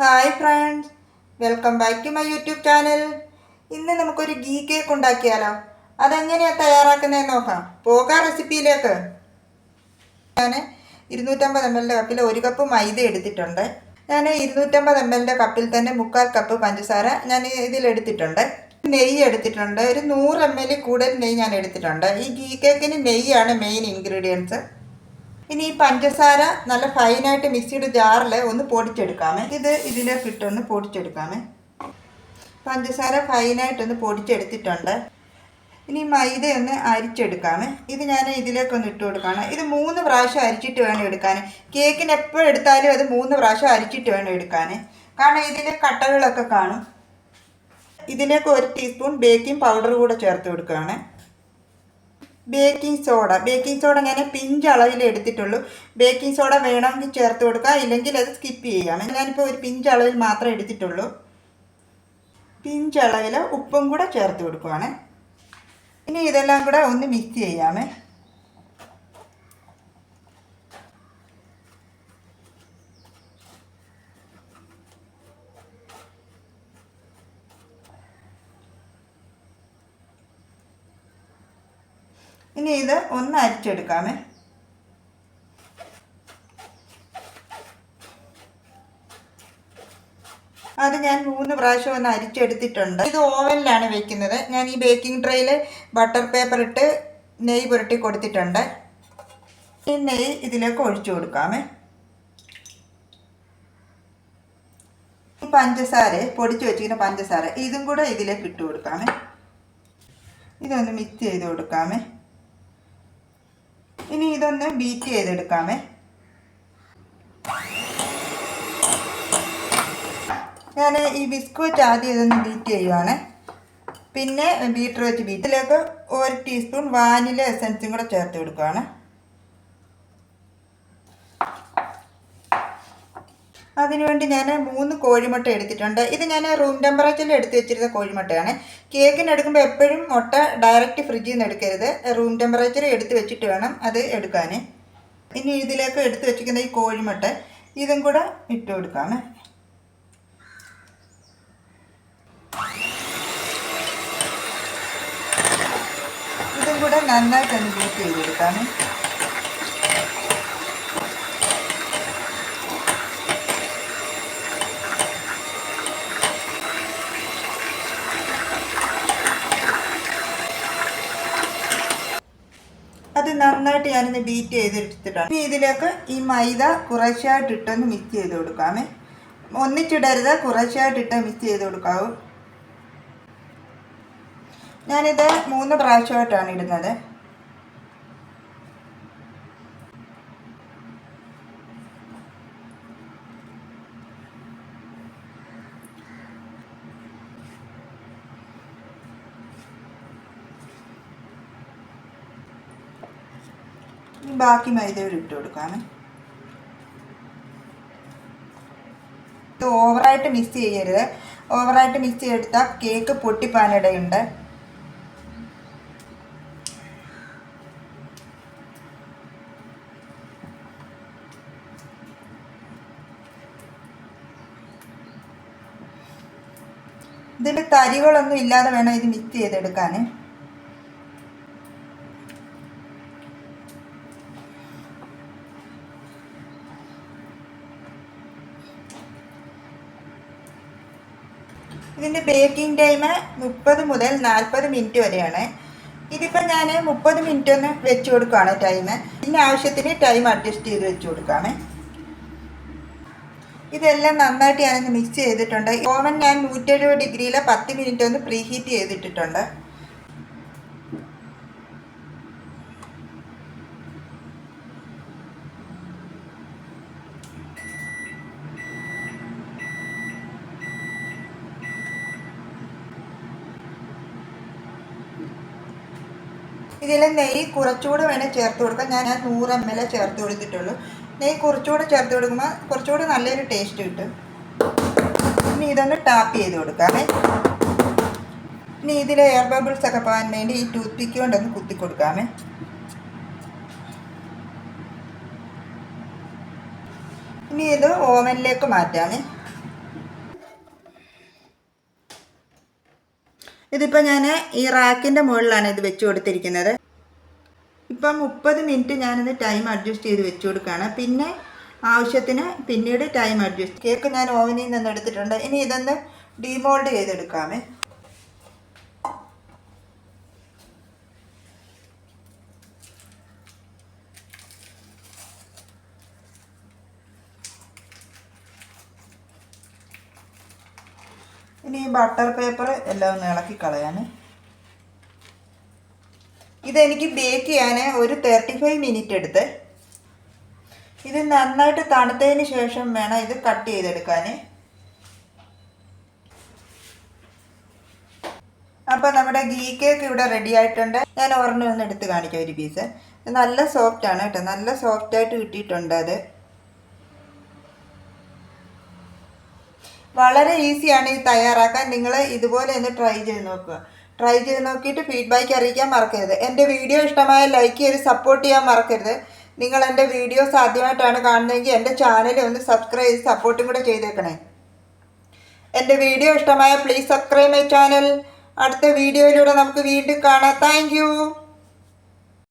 Hi friends. Welcome back to my YouTube channel. ഇന്ന് നമുക്കൊരു ghee cake ഉണ്ടാക്കിയാലോ? അതെങ്ങനെയാണ് തയ്യാറാക്കുന്നതെന്ന് നോക്കാം പോകാം റെസിപ്പിയിലേക്ക്. ഞാൻ ഇരുന്നൂറ്റമ്പത് എം എല്ലിന്റെ കപ്പിൽ ഒരു കപ്പ് മൈദ എടുത്തിട്ടുണ്ട്. ഞാൻ ഇരുന്നൂറ്റമ്പത് എം എല്ലിന്റെ കപ്പിൽ തന്നെ മുക്കാൽ കപ്പ് പഞ്ചസാര ഞാൻ ഇതിലെടുത്തിട്ടുണ്ട് നെയ്യ് എടുത്തിട്ടുണ്ട്. ഒരു നൂറ് എം എൽ കൂടുതൽ നെയ്യ് ഞാൻ എടുത്തിട്ടുണ്ട്. ഈ ഗീ കേക്കിന് നെയ്യാണ് മെയിൻ ഇൻഗ്രീഡിയൻസ് ഇനി ഈ പഞ്ചസാര നല്ല ഫൈനായിട്ട് മിക്സിയുടെ ജാറിൽ ഒന്ന് പൊടിച്ചെടുക്കാമേ. ഇത് ഇതിലേക്ക് ഇട്ടൊന്ന് പൊടിച്ചെടുക്കാമേ. പഞ്ചസാര ഫൈനായിട്ടൊന്ന് പൊടിച്ചെടുത്തിട്ടുണ്ട്. ഇനി മൈദ ഒന്ന് അരിച്ചെടുക്കാമേ. ഇത് ഞാൻ ഇതിലേക്കൊന്ന് ഇട്ട് കൊടുക്കുകയാണ് ഇത് മൂന്ന് പ്രാവശ്യം അരിച്ചിട്ട് വേണം എടുക്കാൻ കേക്കിന് എപ്പോഴും എടുത്താലും അത് മൂന്ന് പ്രാവശ്യം അരിച്ചിട്ട് വേണം എടുക്കാൻ കാരണം ഇതിൽ കട്ടകളൊക്കെ കാണും. ഇതിലേക്ക് ഒരു ടീസ്പൂൺ ബേക്കിംഗ് പൗഡർ കൂടെ ചേർത്ത് കൊടുക്കുകയാണ്. ബേക്കിംഗ് സോഡ ബേക്കിംഗ് സോഡ ഞാൻ പിഞ്ച് അളവിൽ എടുത്തിട്ടുള്ളൂ. ബേക്കിംഗ് സോഡ വേണമെങ്കിൽ ചേർത്ത് കൊടുക്കുക. ഇല്ലെങ്കിൽ അത് സ്കിപ്പ് ചെയ്യാം. ഞാനിപ്പോൾ ഒരു പിഞ്ച് അളവിൽ മാത്രമേ എടുത്തിട്ടുള്ളൂ. പിഞ്ച് അളവിൽ ഉപ്പും കൂടെ ചേർത്ത് കൊടുക്കുവാണ്. ഇനി ഇതെല്ലാം കൂടെ ഒന്ന് മിക്സ് ചെയ്യാമേ. ഇനി ഇത് ഒന്ന് അരിച്ചെടുക്കാമേ. അത് ഞാൻ മൂന്ന് പ്രാവശ്യം ഒന്ന് അരിച്ചെടുത്തിട്ടുണ്ട്. ഇത് ഓവനിലാണ് വെക്കുന്നത്. ഞാൻ ഈ ബേക്കിംഗ് ട്രേയിൽ ബട്ടർ പേപ്പർ ഇട്ട് നെയ്യ് പുരട്ടി കൊടുത്തിട്ടുണ്ട്. ഈ നെയ്യ് ഇതിലേക്ക് ഒഴിച്ചു കൊടുക്കാമേ. പഞ്ചസാര പൊടിച്ചു വെച്ചിരിക്കുന്ന പഞ്ചസാര ഇതും കൂടെ ഇതിലേക്ക് ഇട്ട് കൊടുക്കാമേ. ഇതൊന്ന് മിക്സ് ചെയ്ത് കൊടുക്കാമേ. ഇനി ഇതൊന്ന് ബീറ്റ് ചെയ്തെടുക്കാമേ. ഞാൻ ഈ ബിസ്ക്കറ്റ് ആദ്യം ഇതൊന്ന് ബീറ്റ് ചെയ്യുവാണ്. പിന്നെ ബീറ്റർ വെച്ച് ബീറ്റിലേക്ക് ഒരു ടീസ്പൂൺ വാനില എസൻസും കൂടെ ചേർത്ത് കൊടുക്കുകയാണ് അതിനുവേണ്ടി ഞാൻ മൂന്ന് കോഴിമുട്ട എടുത്തിട്ടുണ്ട്. ഇത് ഞാൻ റൂം ടെമ്പറേച്ചറിൽ എടുത്ത് വെച്ചിരുന്ന കോഴിമുട്ടയാണ്. കേക്കിന് എടുക്കുമ്പോൾ എപ്പോഴും മുട്ട ഡയറക്റ്റ് ഫ്രിഡ്ജിൽ നിന്ന് എടുക്കരുത്. റൂം ടെമ്പറേച്ചർ എടുത്ത് വെച്ചിട്ട് വേണം അത് എടുക്കാൻ ഇനി ഇതിലേക്ക് എടുത്ത് വെച്ചിരിക്കുന്ന ഈ കോഴിമുട്ട ഇതും കൂടെ ഇട്ട് കൊടുക്കാം ഇതും കൂടെ നന്നായിട്ടൊന്ന് ബീറ്റ് ചെയ്ത് നന്നായിട്ട് ഞാനിന്ന് ബീറ്റ് ചെയ്തെടുത്തിട്ടാണ് ഇനി ഇതിലേക്ക് ഈ മൈദ കുറേശ്ശായിട്ട് ഇട്ടൊന്ന് മിക്സ് ചെയ്ത് കൊടുക്കാമേ. ഒന്നിച്ചിടരുത് കുറേശ്ശായിട്ട് ഇട്ട് മിക്സ് ചെയ്ത് കൊടുക്കാവൂ. ഞാനിത് മൂന്ന് പ്രാവശ്യമായിട്ടാണ് ഇടുന്നത്. ഇനി ബാക്കി മൈദയും ഇട്ട് കൊടുക്കാമേ. ഇത് ഓവറായിട്ട് മിക്സ് ചെയ്യരുത്. ഓവറായിട്ട് മിക്സ് ചെയ്തെടുത്താൽ കേക്ക് പൊട്ടിപ്പാനിടയുണ്ട്. ഇതിന്റെ തരികളൊന്നും ഇല്ലാതെ വേണം ഇത് മിക്സ് ചെയ്തെടുക്കാൻ ഇതിന്റെ ബേക്കിംഗ് ടൈം മുപ്പത് മുതൽ നാൽപ്പത് മിനിറ്റ് വരെയാണ്. ഇതിപ്പോൾ ഞാൻ മുപ്പത് മിനിറ്റ് ഒന്ന് വെച്ച് കൊടുക്കുകയാണ് ടൈം പിന്നെ ആവശ്യത്തിന് ടൈം അഡ്ജസ്റ്റ് ചെയ്ത് വെച്ച് കൊടുക്കുകയാണ്. ഇതെല്ലാം നന്നായിട്ട് ഞാനൊന്ന് മിക്സ് ചെയ്തിട്ടുണ്ട്. ഓവൻ ഞാൻ നൂറ്റെഴുപത് ഡിഗ്രിയിൽ പത്ത് മിനിറ്റ് ഒന്ന് പ്രീഹീറ്റ് ചെയ്തിട്ടിട്ടുണ്ട്. ഇതിൽ നെയ്യ് കുറച്ചുകൂടെ വേണേൽ ചേർത്ത് കൊടുക്കാം. ഞാൻ നൂറ് എം എൽ ചേർത്ത് കൊടുത്തിട്ടുള്ളൂ. നെയ്യ് കുറച്ചുകൂടെ ചേർത്ത് കൊടുക്കുമ്പോൾ കുറച്ചുകൂടെ നല്ലൊരു ടേസ്റ്റ് കിട്ടും. ഇനി ഇതൊന്ന് ടാപ്പ് ചെയ്ത് കൊടുക്കാമേ. ഇനി ഇതിൽ എയർ ബബിൾസ് ഒക്കെ പോകാൻ വേണ്ടി ഈ ടൂത്ത് പിക്ക് കൊണ്ടൊന്ന് കുത്തി കൊടുക്കാമേ. ഇനി ഇത് ഓവനിലേക്ക് മാറ്റാമേ. ഇതിപ്പോൾ ഞാൻ ഈ റാക്കിന്റെ മുകളിലാണ് ഇത് വെച്ച് കൊടുത്തിരിക്കുന്നത്. ഇപ്പം മുപ്പത് മിനിറ്റ് ഞാനിത് ടൈം അഡ്ജസ്റ്റ് ചെയ്ത് വെച്ച് കൊടുക്കുകയാണ് പിന്നെ ആവശ്യത്തിന് പിന്നീട് ടൈം അഡ്ജസ്റ്റ് കേക്ക് ഞാൻ ഓവനിൽ നിന്ന് എടുത്തിട്ടുണ്ട് ഇനി ഇതൊന്ന് ഡീമോൾഡ് ചെയ്തെടുക്കാമേ. ഇനി ഈ ബട്ടർ പേപ്പർ എല്ലാം ഒന്ന് ഇളക്കി കളയാൻ ഇതെനിക്ക് ബേക്ക് ചെയ്യാൻ ഒരു തേർട്ടി ഫൈവ് മിനിറ്റ് എടുത്ത്. ഇത് നന്നായിട്ട് തണുത്തതിന് ശേഷം വേണം ഇത് കട്ട് ചെയ്തെടുക്കാൻ അപ്പോൾ നമ്മുടെ ഗീ കേക്ക് ഇവിടെ റെഡി ആയിട്ടുണ്ട്. ഞാൻ ഒരെണ്ണം ഒന്ന് എടുത്ത് കാണിക്കാം ഒരു പീസ് നല്ല സോഫ്റ്റ് ആണ് കേട്ടോ. നല്ല സോഫ്റ്റായിട്ട് കിട്ടിയിട്ടുണ്ട് അത്. വളരെ ഈസിയാണ് ഇത് തയ്യാറാക്കാൻ. നിങ്ങൾ ഇതുപോലെ ഒന്ന് ട്രൈ ചെയ്ത് നോക്കുക. ട്രൈ ചെയ്ത് നോക്കിയിട്ട് ഫീഡ്ബാക്ക് അറിയിക്കാൻ മറക്കരുത്. എന്റെ വീഡിയോ ഇഷ്ടമായ ലൈക്ക് ചെയ്ത് സപ്പോർട്ട് ചെയ്യാൻ മറക്കരുത്. നിങ്ങൾ എന്റെ വീഡിയോസ് ആദ്യമായിട്ടാണ് കാണുന്നതെങ്കിൽ എന്റെ ചാനൽ ഒന്ന് സബ്സ്ക്രൈബ് ചെയ്ത് സപ്പോർട്ടും കൂടെ ചെയ്തേക്കണേ. എന്റെ വീഡിയോ ഇഷ്ടമായ പ്ലീസ് സബ്സ്ക്രൈബ് മൈ ചാനൽ അടുത്ത വീഡിയോയിലൂടെ നമുക്ക് വീണ്ടും കാണാം. താങ്ക്